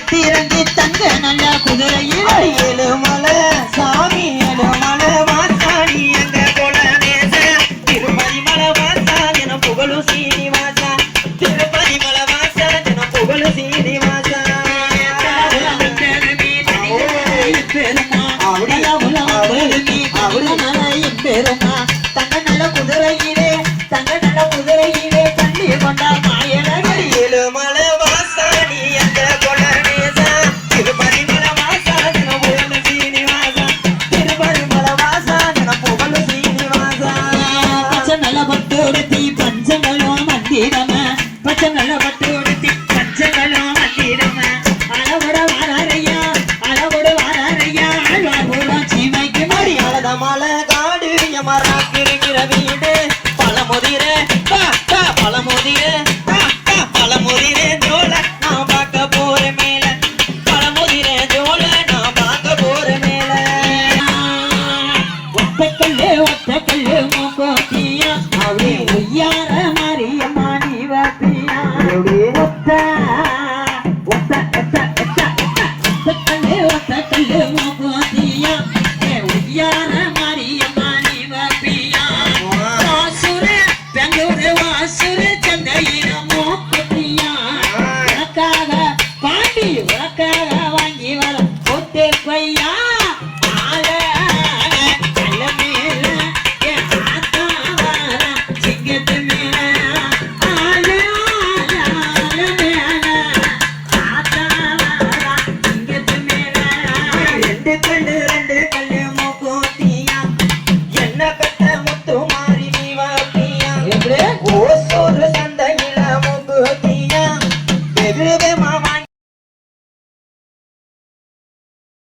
விட்டு இறங்கி தங்க நல்லா குதிரையில் ஏழு மலை சாமி உலகம் அவரு மலையும் பெருமா? தங்க நல்ல குதிரையிலே தங்க நல்ல குதிரையிலே தண்ணி கொண்டா மாயனடி ஏழுமலை வாசாணி எங்க குலநேச திருப்பதி மலை வாசா சீனிவாசா. திருப்பதி மலை வாசா சீனிவாசா. பச்சை நல்ல பட்டு பஞ்சங்களும் மந்திரம. பச்சை நல்ல பட்டு பெரிய மரம் இருக்கிற வீடு பழமுதிரே பழமுதிரே பழமுதிரே ஜோல நான் பார்க்க போற மேல. பழமுதிரே ஜோல நான் பார்க்க போற மேல. ஒத்தக்கல்லு ஒத்தக்கல்லு மூக்கோட்டியா அவளே ஒய்யார மாரியம்மா நீ வாத்தியா. ஒத்த ஒத்த ஒத்த ஒத்த ஒத்தக்கல்லு ஓசூர் சந்தையில முகுத்தியா தெருவே மா